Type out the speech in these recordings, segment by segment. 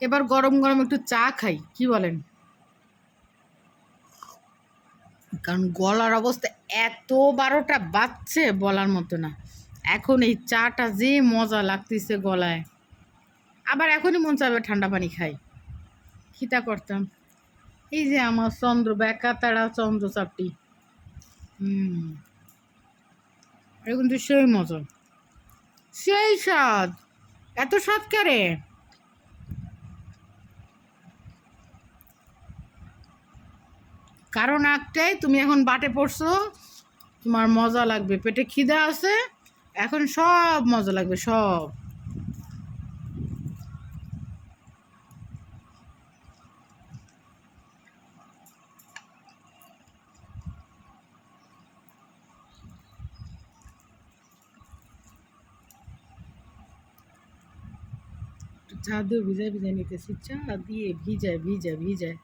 এবার গরম গরম একটু চা খাই, কি বলেন? কারণ গলার অবস্থা এত বারোটা বাজছে বলার মতো না। এখন এই চাটা যে মজা লাগতেছে গলায়। আবার এখনই মন চাবে ঠান্ডা পানি খাই। খিতা করতাম। এই যে আমার চন্দ্র বেকা তারা চন্দ্র চাপটি। হুম। কিন্তু সেই মজা। সেই স্বাদ। এত স্বাদ কারে? কারণ একটাই, তুমি এখন বাটে পড়ছো, তোমার মজা লাগবে। পেটে খিদা আছে, এখন সব মজা লাগবে, সব। চা ভিজায় ভিজায় নিতেছি চা দিয়ে ভিজায় ভিজায় ভিজায়।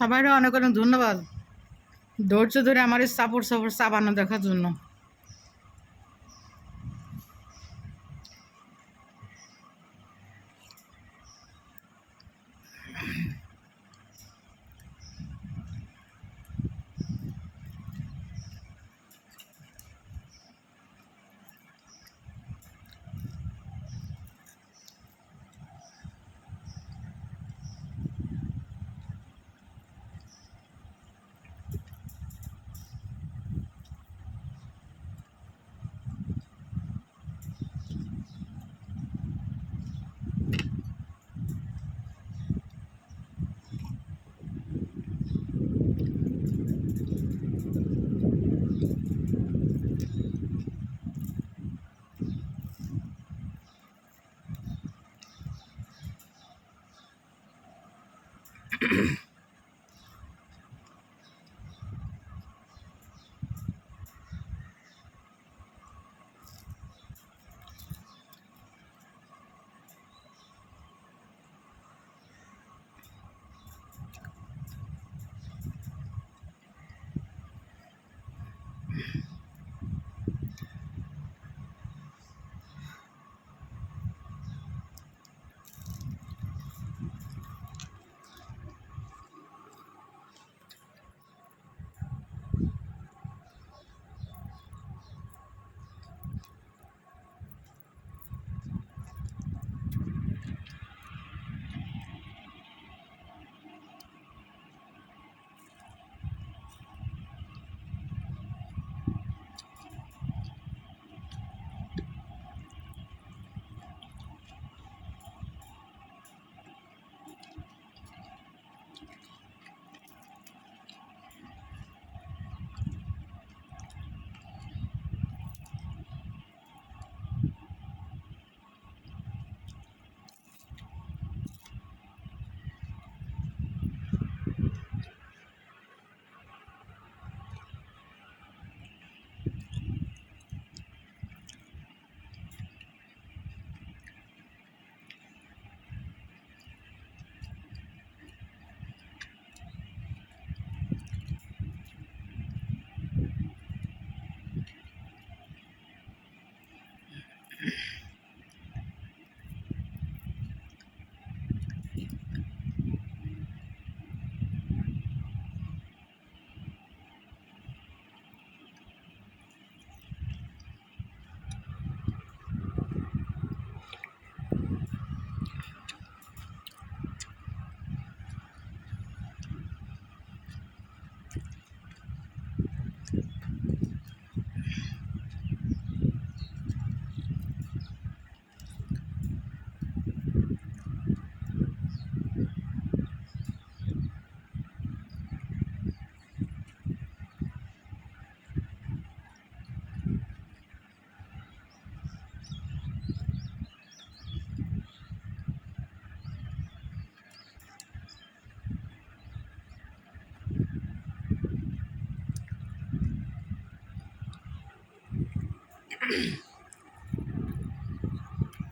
সবাইরও অনেক অনেক ধন্যবাদ। ধৈর্য ধরে আমার সাপোর্ট সাপোর্ট সাবানো দেখার জন্য।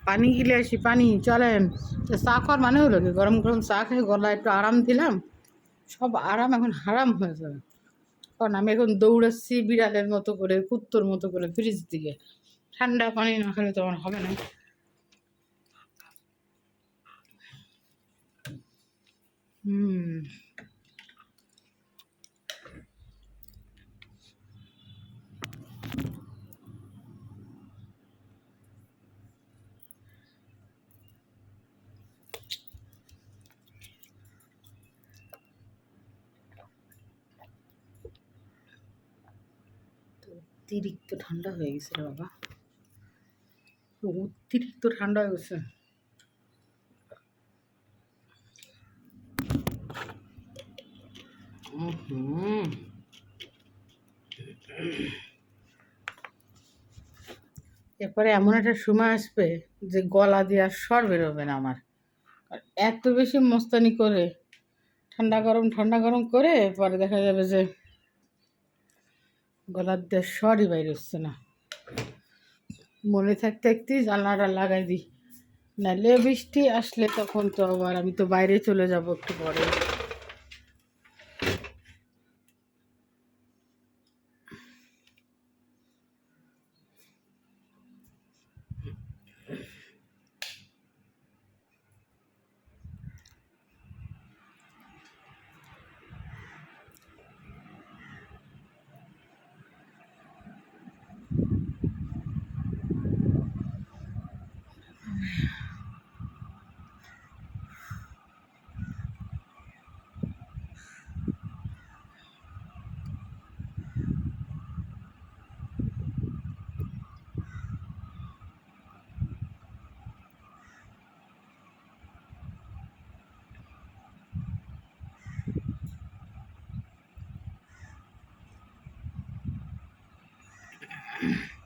পানি গিলে আসি, পানি, চলেন। চা খাওয়ার মানে হলো কি? গরম গরম চা খেয়ে গলা একটু আরাম দিলাম, সব আরাম এখন হারাম হয়ে যাবে। কারণ আমি এখন দৌড়াচ্ছি বিড়ালের মতো করে, কুত্তর মতো করে ফ্রিজ দিকে ঠান্ডা পানি না খেলে তো আমার হবে না। হুম তো অতিরিক্ত ঠান্ডা হয়ে গেছে রে বাবা। অতিরিক্ত ঠান্ডা হয়ে গেছে। এরপরে এমন একটা সময় আসবে যে গলা দিয়ে আর স্বর বেরোবে না আমার। এত বেশি মস্তানি করে ঠান্ডা গরম ঠান্ডা গরম করে পরে দেখা যাবে যে গলার দিয়ে স্বরই বাইরে হচ্ছে না। মনে থাকতে থাকতেই জানলাটা লাগাই দিই। নাহলে বৃষ্টি আসলে তখন তো আবার আমি তো বাইরে চলে যাব একটু পরে। mm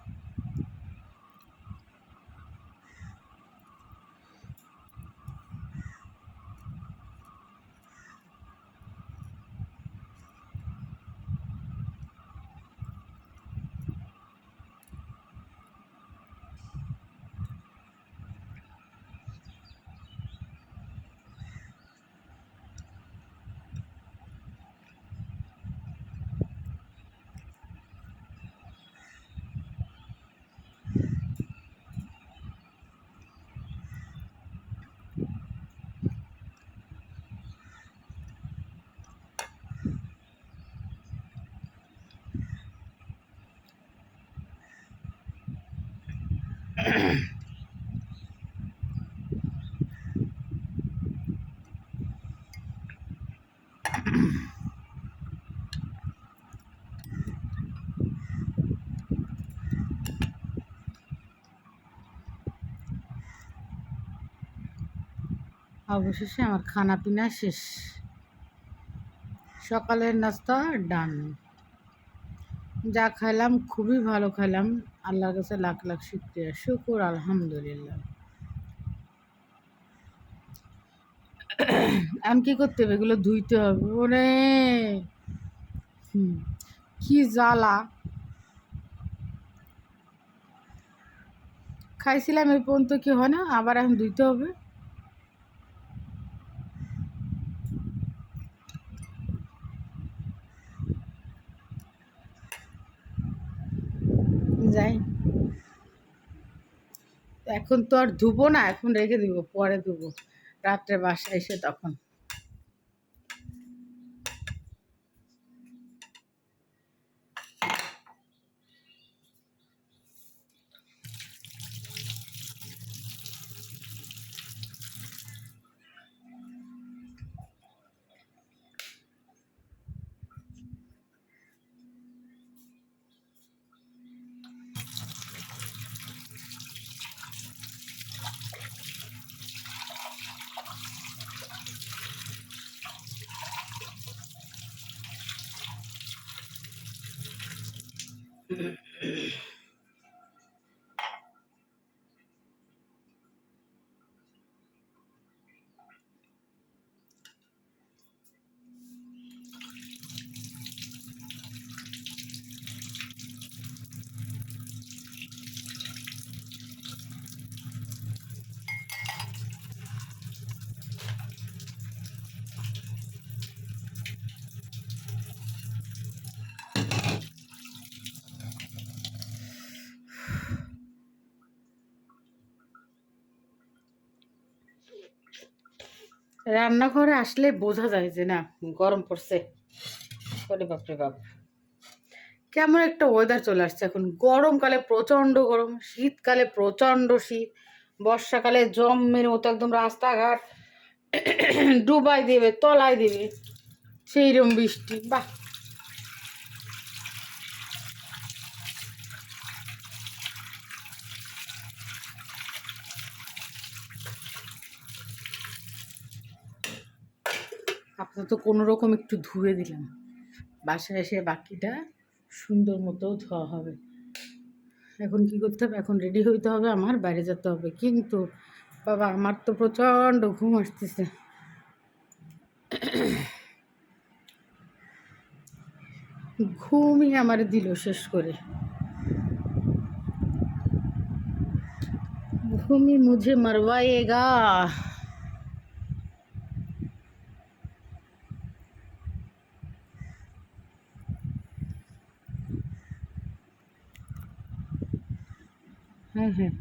অবশেষে আমার খানা পিনা শেষ। সকালের নাস্তা ডান। যা খাইলাম, খুবই ভালো খাইলাম। আল্লাহর কাছে লাখ লাখ শুক্রিয়া। শুকুর, আলহামদুলিল্লাহ। এখন কি করতে হবে? এগুলো ধুইতে হবে। ওরে! কি জ্বালা। খাইছিলাম এই পর্যন্ত কি হয় না? আবার এখন ধুইতে হবে। যাই এখন তো আর ধুবো না, এখন রেখে দিব, পরে ধুবো। রাত্রে বাসায় এসে তখন। রান্নাঘরে আসলে বোঝা যায় যে না, গরম পড়ছে। ওরে বাপরে বাপ। কেমন একটা ওয়েদার চলে আসছে এখন। গরমকালে প্রচণ্ড গরম, শীতকালে প্রচণ্ড শীত, বর্ষাকালে জমের মতো একদম রাস্তাঘাট, ডুবাই দেবে, তলায় দেবে সেইরকম বৃষ্টি। বাহ! আপাতত কোনো রকম একটু ধুয়ে দিলাম। বাসায় এসে বাকিটা সুন্দর মতো ধোয়া হবে। এখন কি করতে হবে? এখন রেডি হইতে হবে, আমার বাইরে যেতে হবে। কিন্তু বাবা, আমার তো প্রচণ্ড ঘুম আসতেছে। ঘুমই আমার দিল শেষ করে। ঘুমই মুঝে মরবায়েগা হ্যাঁ হ্যাঁ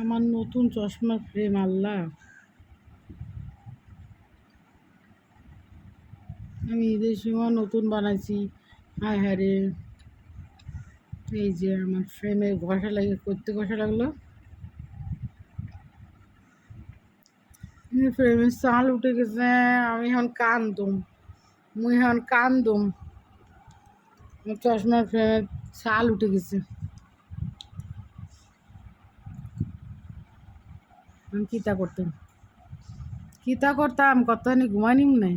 আমার নতুন চশমা ফ্রেম আল্লাহ। আমি ঈদের সময় নতুন বানাইছি। হায় হায় রে। এই যে আমার ফ্রেমে ঘষা লাগে, করতে ঘষা লাগল। ফ্রেমের চাল উঠে গেছে, আমি এখন কান্দুম। মুই এখন কান্দুম। চশমার ফ্রেমের ছাল উঠে গেছে। আমি কিতা করতাম? কিতা করতাম? কত ঘুমাইনিম নাই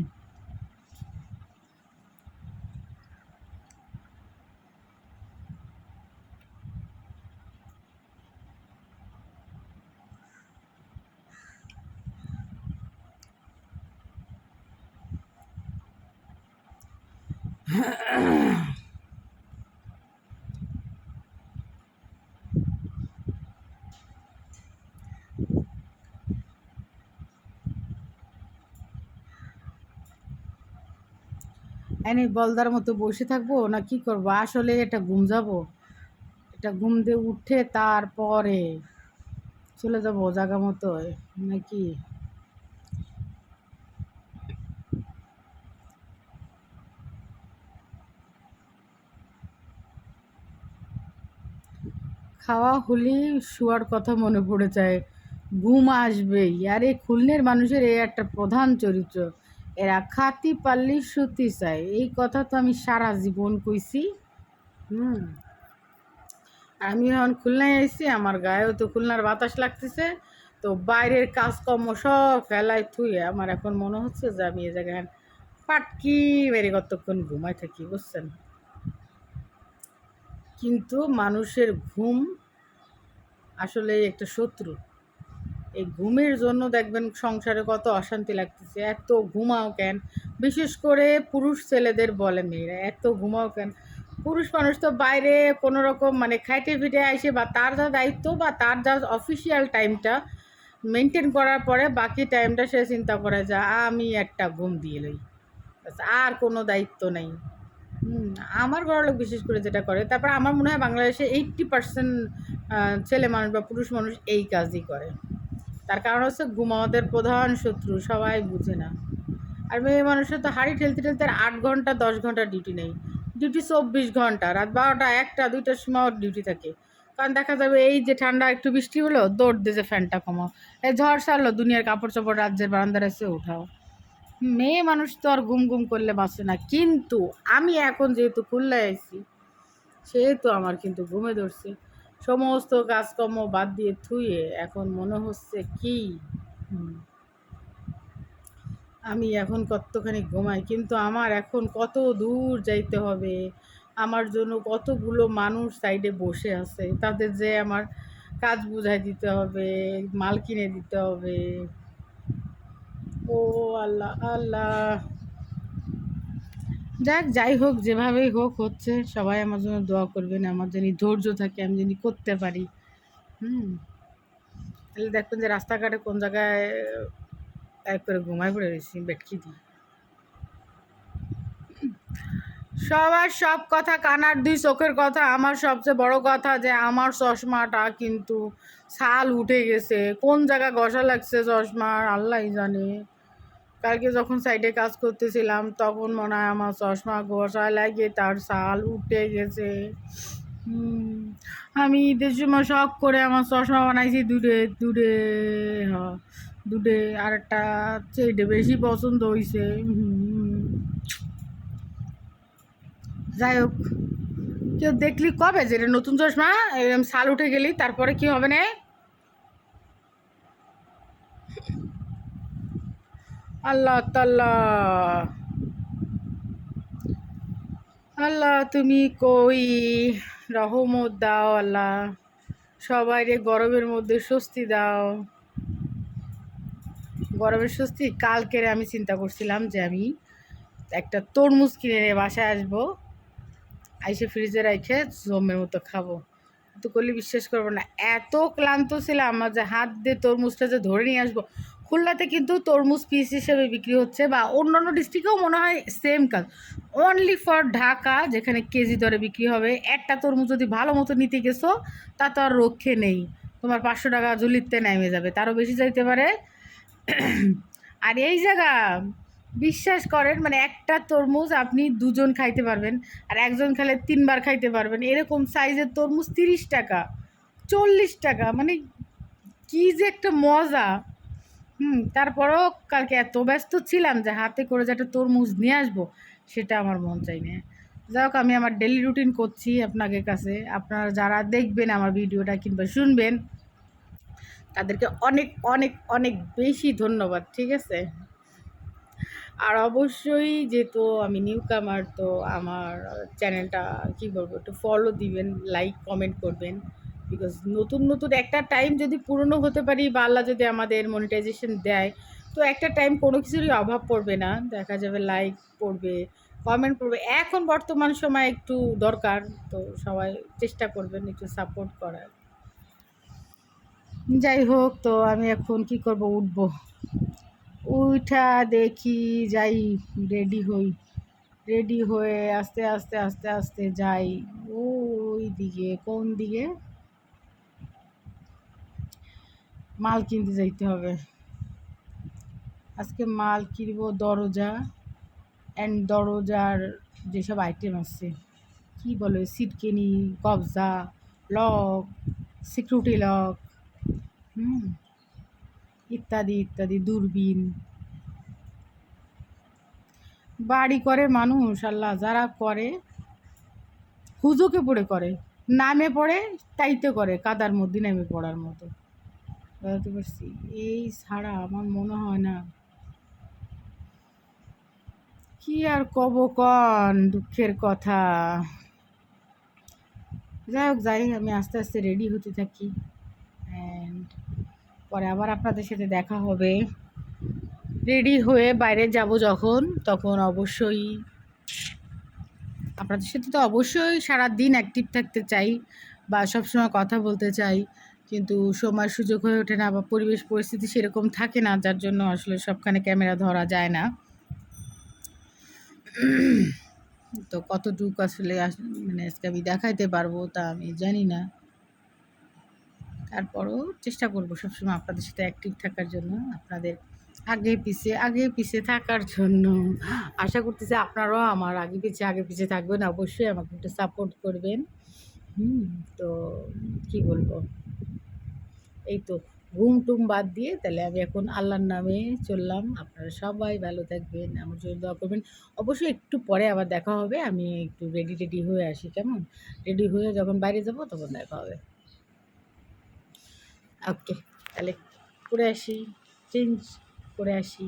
এনে বলদার মতো বসে থাকব না কি করব? আসলে এটা ঘুম যাব। এটা ঘুম দিয়ে উঠে তারপরে চলে যাব জায়গা মতো, নাকি? খাওয়া হলেই শোয়ার কথা মনে পড়ে যায়। ঘুম আসবেই। আর এই খুলনের মানুষের এই একটা প্রধান চরিত্র। এরা খাতি পারলি সুতি চায়। এই কথা তো আমি সারা জীবন কইছি। হুম। আমি এখন খুলনায় আইছি, আমার গায়েও তো খুলনার বাতাস লাগতেছে। তো বাইরের কাজকর্ম সব ফেলায় থুয়ে আমার এখন মনে হচ্ছে যে আমি এ জায়গায় পাটকি মেরে কতক্ষণ ঘুমাই থাকি, বুঝছেন? কিন্তু মানুষের ঘুম আসলে একটা শত্রু। এই ঘুমের জন্য দেখবেন সংসারে কত অশান্তি লাগতেছে, এত ঘুমাও কেন? বিশেষ করে পুরুষ ছেলেদের বলে মেয়েরা, এত ঘুমাও কেন? পুরুষ মানুষ তো বাইরে কোনো রকম মানে খাইটে ফিটে আসে বা তার যা দায়িত্ব বা তার যা অফিসিয়াল টাইমটা মেনটেন করার পরে বাকি টাইমটা সে চিন্তা করে যে, আমি একটা ঘুম দিয়ে লই। আর কোনো দায়িত্ব নেই। আমার ঘরের লোক বিশেষ করে যেটা করে, তারপর আমার মনে হয় বাংলাদেশে এইট্টি পার্সেন্ট ছেলে মানুষ বা পুরুষ মানুষ এই কাজই করে। তার কারণ হচ্ছে ঘুম আমাদের প্রধান শত্রু, সবাই বুঝে না। আর মেয়ে মানুষের তো হাড়ি ঠেলতে ঠেলতে আট ঘণ্টা, দশ ঘণ্টা ডিউটি নেই। ডিউটি চব্বিশ ঘণ্টা, রাত বারোটা একটা, দুইটার সময় ডিউটি থাকে। কারণ দেখা যাবে এই যে ঠান্ডা, একটু বৃষ্টি হলো, দৌড় দিয়ে যে ফ্যানটা কমাও। এই ঝড় সারলো, দুনিয়ার কাপড় চোপড় রাজ্যের বারান্দার এসে উঠাও। মেয়ে মানুষ তো আর ঘুম ঘুম করলে বাঁচে না। কিন্তু আমি এখন যেহেতু খুললে আছি, সেহেতু আমার কিন্তু ঘুমে ধরছে। সমস্ত কাজকর্ম বাদ দিয়ে থুয়ে এখন মনে হচ্ছে কি? আমি এখন কতখানি ঘুমাই, কিন্তু আমার এখন কত দূর যাইতে হবে? আমার জন্য কতগুলো মানুষ সাইডে বসে আছে, তাদের যে আমার কাজ বুঝাই দিতে হবে, মাল কিনে দিতে হবে। ও আল্লাহ আল্লাহ। যাক, যাই হোক, যেভাবেই হোক হচ্ছে, সবাই আমার জন্য দোয়া করবেন, আমার জন্য ধৈর্য থাকে, আমি যদি করতে পারি। হুম। তাহলে দেখবেন যে রাস্তাঘাটে কোন জায়গায় এক করে ঘুমায় পড়ে রয়েছি বেটকি দিয়ে সবার সব কথা কানার দুই চোখের কথা, আমার সবচেয়ে বড় কথা যে আমার চশমাটা কিন্তু ছাল উঠে গেছে। কোন জায়গা ঘষা লাগছে চশমার আল্লাহ জানে। কালকে যখন সাইডে কাজ করতেছিলাম, তখন মনে হয় আমার চশমা ঘষা লাগে তার ছাল উঠে গেছে। আমি ঈদের সময় শখ করে আমার চশমা বানাইছি দূরে দূরে হ দূরে। আর একটা চেয়ে বেশি পছন্দ হয়েছে যাই হোক, কেউ দেখলি কবে যে নতুন চশমা? এরকম সাল উঠে গেলি, তারপরে কি হবে না? আল্লাহ তাল্লাহ আল্লাহ, তুমি কই? রহমত দাও আল্লাহ। সবাইরে গরমের মধ্যে স্বস্তি দাও। গরমের স্বস্তি? কালকের আমি চিন্তা করছিলাম যে আমি একটা তরমুজ কিনে নিয়ে বাসায় আসব। আইসে ফ্রিজে রেখে জমের মতো খাব। তো করলে বিশ্বাস করব না, এত ক্লান্ত ছিলাম আমার যে হাত দিয়ে তরমুজটা যে ধরে নিয়ে আসব। খুলনাতে কিন্তু তরমুজ পিস হিসেবে বিক্রি হচ্ছে বা অন্যান্য ডিস্ট্রিক্টেও মনে হয় সেম কাজ। অনলি ফর ঢাকা, যেখানে কেজি দরে বিক্রি হবে। একটা তরমুজ যদি ভালো মতো নিতে গেছো, তা তো আর রক্ষে নেই। তোমার পাঁচশো টাকা জুলিতে নেমে যাবে, তারও বেশি যাইতে পারে। আর এই জায়গা, বিশ্বাস করেন মানে একটা তরমুজ আপনি দুজন খাইতে পারবেন, আর একজন খেলে তিনবার খাইতে পারবেন। এরকম সাইজের তরমুজ তিরিশ টাকা, চল্লিশ টাকা মানে কী যে একটা মজা। হুম, তারপরেও কালকে এত ব্যস্ত ছিলাম যে হাতে করে যে একটা তরমুজ নিয়ে আসব, সেটা আমার মন চাই না যাই হোক, আমি আমার ডেলি রুটিন করছি আপনাদের কাছে। আপনারা যারা দেখবেন আমার ভিডিওটা কিংবা শুনবেন, তাদেরকে অনেক অনেক অনেক বেশি ধন্যবাদ, ঠিক আছে? আর অবশ্যই যেহেতু আমি নিউ কামার তো আমার চ্যানেলটা কী বলব, একটু ফলো দিবেন লাইক কমেন্ট করবেন। বিকজ নতুন নতুন একটা টাইম যদি পুরনো হতে পারি বা আল্লাহ যদি আমাদের মনিটাইজেশন দেয়, তো একটা টাইম কোনো কিছুরই অভাব পড়বে না। দেখা যাবে লাইক পড়বে কমেন্ট পড়বে। এখন বর্তমান সময় একটু দরকার, তো সবাই চেষ্টা করবেন একটু সাপোর্ট করার। যাই হোক, তো আমি এখন কি করব? উঠবো। উঠা দেখি যাই রেডি হই। রেডি হয়ে আস্তে আস্তে আস্তে আস্তে যাই। ওই দিকে, কোন দিকে? মাল কিনতে যাইতে হবে। আজকে মাল কিনবো দরজা অ্যান্ড দরজার যেসব আইটেম আছে, কি বলে সিটকেনি কবজা লক সিকিউরিটি লক হুম, ইত্যাদি ইত্যাদি, দূরবীন। বাড়ি করে মানুষ, আল্লাহ, যারা করে, হুজুকে পড়ে করে, নামে পড়ে, তাইতে করে, কাদার মধ্যে নেমে পড়ার মতো। বুঝতে পারছি। এই ছাড়া আমার মনে হয় না। কি আর কব কন দুঃখের কথা। যাই হোক, যাই, আমি আস্তে আস্তে রেডি হতে থাকি। অ্যান্ড পরে আবার আপনাদের সাথে দেখা হবে। রেডি হয়ে বাইরে যাব যখন, তখন অবশ্যই আপনাদের সাথে তো অবশ্যই সারা দিন অ্যাক্টিভ থাকতে চাই বা সবসময় কথা বলতে চাই। কিন্তু সময় সুযোগ হয়ে ওঠে না বা পরিবেশ পরিস্থিতি সেরকম থাকে না, যার জন্য আসলে সবখানে ক্যামেরা ধরা যায় না। তো কতটুকু আসলে আস- মানে আজকে আমি দেখাইতে পারব তা আমি জানি না। তারপরও চেষ্টা করব সবসময় আপনাদের সাথে অ্যাক্টিভ থাকার জন্য, আপনাদের আগে পিছে আগে পিছে থাকার জন্য। আশা করতেছি আপনারাও আমার আগে পিছে আগে পিছে থাকবেন। অবশ্যই আমাকে একটু সাপোর্ট করবেন। হুম, তো কি বলব? এই তো, ঘুম টুম বাদ দিয়ে তাহলে আমি এখন আল্লাহর নামে চললাম। আপনারা সবাই ভালো থাকবেন, আমার জন্য দোয়া করবেন। অবশ্যই একটু পরে আবার দেখা হবে, আমি একটু রেডি রেডি হয়ে আসি, কেমন? রেডি হয়ে যখন বাইরে যাব তখন দেখা হবে। ওকে, তাহলে করে আসি চেঞ্জ করে আসি।